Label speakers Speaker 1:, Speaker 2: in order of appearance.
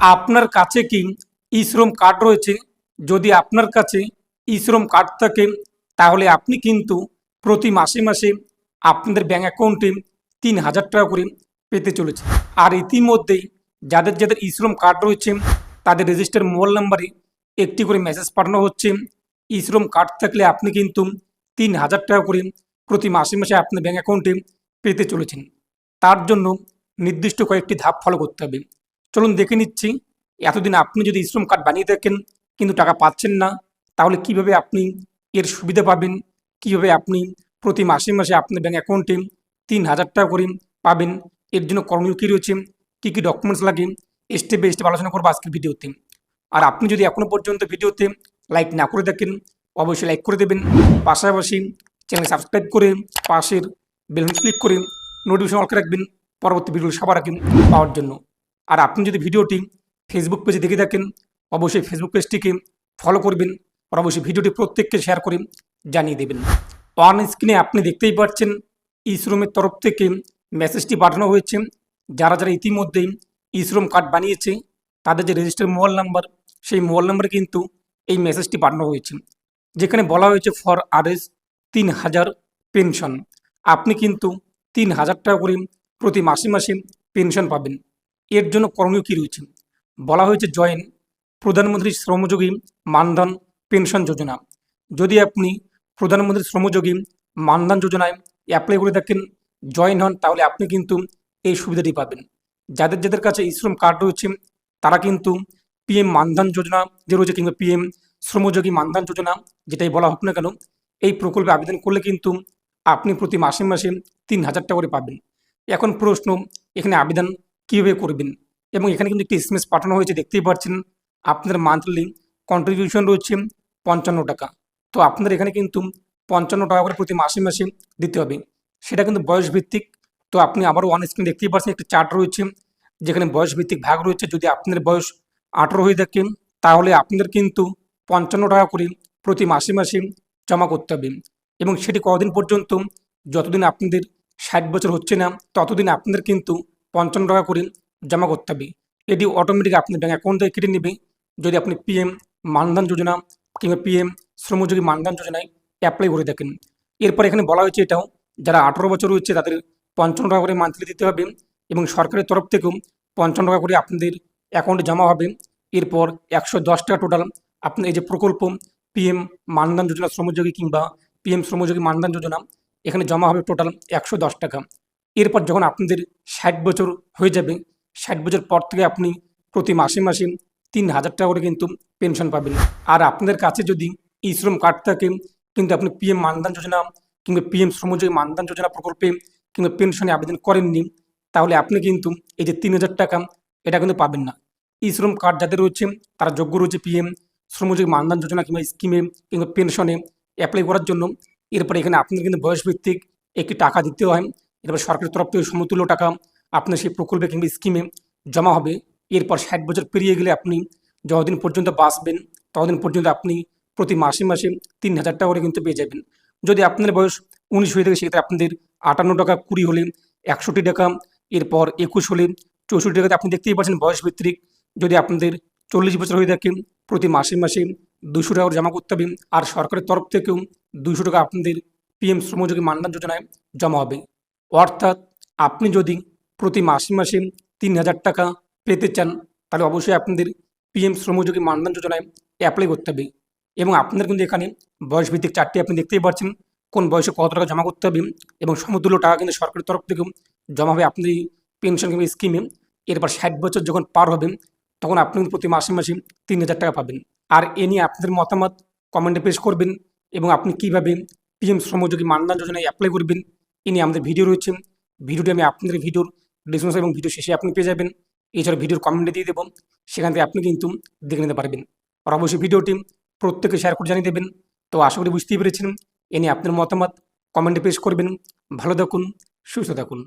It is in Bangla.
Speaker 1: আপনার কাছে কি ই শ্রম কার্ড রয়েছে? যদি আপনার কাছে ই শ্রম কার্ড থাকে, তাহলে আপনি কিন্তু প্রতি মাসে মাসে আপনাদের ব্যাঙ্ক অ্যাকাউন্টে তিন হাজার টাকা করে পেতে চলেছে। আর ইতিমধ্যেই যাদের যাদের ই শ্রম কার্ড রয়েছে, তাদের রেজিস্টার মোবাইল নাম্বারে একটি করে মেসেজ পাঠানো হচ্ছে। ই শ্রম কার্ড থাকলে আপনি কিন্তু তিন হাজার টাকা করে প্রতি মাসে মাসে আপনার ব্যাঙ্ক অ্যাকাউন্টে পেতে চলেছেন। তার জন্য নির্দিষ্ট কয়েকটি ধাপ ফলো করতে হবে। চলুন দেখে নিচ্ছি। এতদিন আপনি যদি শ্রম কার্ড বানিয়ে থাকেন, কিন্তু টাকা পাচ্ছেন না, তাহলে কীভাবে আপনি এর সুবিধা পাবেন? কীভাবে আপনি প্রতি মাসে মাসে আপনার ব্যাঙ্ক অ্যাকাউন্টে তিন হাজার টাকা করে পাবেন? এর জন্য করণীয় কী রয়েছে? কী কী ডকুমেন্টস লাগে? স্টেপ বাই স্টেপ আলোচনা করব আজকের ভিডিওতে। আর আপনি যদি এখনও পর্যন্ত ভিডিওতে লাইক না করে থাকেন, অবশ্যই লাইক করে দেবেন। পাশাপাশি চ্যানেল সাবস্ক্রাইব করে পাশের বেলুন ক্লিক করে নোটিফিকেশন অল করে রাখবেন। পরবর্তী ভিডিও সবার আগে পাওয়ার জন্য। আর আপনি যদি ভিডিওটি ফেসবুক পেজে দেখে থাকেন, অবশ্যই ফেসবুক পেজটিকে ফলো করবেন আর অবশ্যই ভিডিওটি প্রত্যেককে শেয়ার করে জানিয়ে দেবেন। অন স্ক্রিনে আপনি দেখতেই পাচ্ছেন, ইসরোমের তরফ থেকে মেসেজটি পাঠানো হয়েছে। যারা যারা ইতিমধ্যেই ইসরোম কার্ড বানিয়েছে, তাদের যে রেজিস্টার মোবাইল নাম্বার সেই মোবাইল নাম্বারে কিন্তু এই মেসেজটি পাঠানো হয়েছে। যেখানে বলা হয়েছে ফর আরএস তিন হাজার পেনশন আপনি কিন্তু তিন হাজার টাকা করে প্রতি মাসে মাসে পেনশন পাবেন। এর জন্য করণীয় কী রয়েছে? বলা হয়েছে জয়েন প্রধানমন্ত্রী শ্রমযোগী মানধন পেনশন যোজনা। যদি আপনি প্রধানমন্ত্রী শ্রমযোগী মানধন যোজনায় অ্যাপ্লাই করে থাকেন, জয়েন হন, তাহলে আপনি কিন্তু এই সুবিধাটি পাবেন। যাদের যাদের কাছে শ্রম কার্ড রয়েছে, তারা কিন্তু পিএম মানধন যোজনা যে রয়েছে কিংবা পিএম শ্রমযোগী মানধন যোজনা, যেটাই বলা হোক না কেন, এই প্রকল্পে আবেদন করলে কিন্তু আপনি প্রতি মাসে মাসে তিন হাজার টাকা করে পাবেন। এখন প্রশ্ন, এখানে আবেদন কীভাবে করবেন? এবং এখানে কিন্তু একটি এসএমএস পাঠানো হয়েছে, দেখতেই পাচ্ছেন। আপনার মান্থলি কন্ট্রিবিউশন রয়েছে পঞ্চান্ন টাকা। তো আপনাদের এখানে কিন্তু পঞ্চান্ন টাকা করে প্রতি মাসে মাসে দিতে হবে। সেটা কিন্তু বয়স ভিত্তিক তো আপনি আবারও অন স্ক্রিন দেখতেই পাচ্ছেন একটি চার্ট রয়েছে, যেখানে বয়স ভিত্তিক ভাগ রয়েছে। যদি আপনার বয়স আঠেরো হয়ে থাকে, তাহলে আপনাদের কিন্তু পঞ্চান্ন টাকা করে প্রতি মাসে মাসে জমা করতে হবে। এবং সেটি কদিন পর্যন্ত, যতদিন আপনাদের ষাট বছর হচ্ছে না, ততদিন আপনাদের কিন্তু পঞ্চান্ন টাকা করে জমা করতে হবে। এটি অটোমেটিক আপনার ব্যাঙ্ক অ্যাকাউন্ট থেকে কেটে নেবে যদি আপনি পিএম মানধন যোজনা কিংবা পিএম শ্রমযোগী মানধন যোজনায় অ্যাপ্লাই করে থাকেন। এরপর এখানে বলা হয়েছে এটাও, যারা আঠেরো বছর হচ্ছে তাদের পঞ্চান্ন টাকা করে মান্থলি দিতে হবে এবং সরকারের তরফ থেকেও পঞ্চান্ন টাকা করে আপনাদের অ্যাকাউন্টে জমা হবে। এরপর একশো দশ টাকা টোটাল আপনার এই যে প্রকল্প পিএম মানধন যোজনা শ্রমযোগী কিংবা পিএম শ্রমযোগী মানধন যোজনা, এখানে জমা হবে টোটাল একশো দশ টাকা। এরপর যখন আপনাদের ষাট বছর হয়ে যাবে, ষাট বছর পর থেকে আপনি প্রতি মাসে মাসে তিন হাজার টাকা করে কিন্তু পেনশন পাবেন। আর আপনাদের কাছে যদি ই শ্রম কার্ড থাকে, কিন্তু আপনি পিএম মানধন যোজনা কিংবা পিএম শ্রমযোগী মানধন যোজনা প্রকল্পে কিংবা পেনশনে আবেদন করেননি, তাহলে আপনি কিন্তু এই যে তিন হাজার টাকা, এটা কিন্তু পাবেন না। ই শ্রম কার্ড যাদের রয়েছে, তারা যোগ্য রয়েছে পিএম শ্রমযোগী মানধন যোজনা কিংবা স্কিমে কিংবা পেনশনে অ্যাপ্লাই করার জন্য। এরপরে এখানে আপনাদের কিন্তু বয়স ভিত্তিক একটি টাকা দিতে হয়। এরপর সরকারের তরফ থেকে সমতুল্য টাকা আপনার সেই প্রকল্পে কিংবা স্কিমে জমা হবে। এরপর ষাট বছর পেরিয়ে গেলে আপনি যতদিন পর্যন্ত বাঁচবেন, ততদিন পর্যন্ত আপনি প্রতি মাসে মাসে তিন হাজার টাকা করে কিন্তু পেয়ে যাবেন। যদি আপনার বয়স উনিশ হয়ে থাকে, সেক্ষেত্রে আপনাদের আটান্ন টাকা, কুড়ি হলে একষট্টি টাকা, এরপর একুশ হলে চৌষট্টি টাকাতে আপনি দেখতেই পাচ্ছেন বয়স ভিত্তিক যদি আপনাদের চল্লিশ বছর হয়ে থাকে, প্রতি মাসে মাসে দুশো টাকা জমা করতে হবে। আর সরকারের তরফ থেকেও দুশো টাকা আপনাদের পিএম শ্রমযোগী মানধন যোজনায় জমা হবে। অর্থাৎ আপনি যদি প্রতি মাসে মাসে তিন হাজার টাকা পেতে চান, তাহলে অবশ্যই আপনাদের পিএম শ্রমযোগী মানধন যোজনায় অ্যাপ্লাই করতে হবে। এবং আপনাদের কিন্তু এখানে বয়সভিত্তিক চারটি আপনি দেখতেই পাচ্ছেন কোন বয়সে কত টাকা জমা করতে হবে এবং সমতুল্য টাকা কিন্তু সরকারের তরফ থেকে জমা হবে আপনাদের এই পেনশন স্কিমে এরপর ষাট বছর যখন পার হবেন, তখন আপনি প্রতি মাসে মাসে তিন হাজার টাকা পাবেন। আর এ নিয়ে আপনাদের মতামত কমেন্টে পেশ করবেন এবং আপনি কীভাবে পিএম শ্রমযোগী মানধন যোজনায় অ্যাপ্লাই করবেন নিয়ে আমাদের ভিডিও রয়েছে। ভিডিওটি আমি আপনাদের ভিডিওর ডিসক্রিপশন এবং ভিডিও শেষে আপনি পেয়ে যাবেন। এছাড়া ভিডিওর কমেন্টে দিয়ে দেবো। সেখান থেকে আপনি কিন্তু দেখে নিতে পারবেন। আর অবশ্যই ভিডিওটি প্রত্যেকে শেয়ার করে জানিয়ে দেবেন। তো আশা করি বুঝতেই পেরেছেন। এ নিয়ে আপনার মতামত কমেন্টে পেশ করবেন। ভালো থাকুন, সুস্থ থাকুন।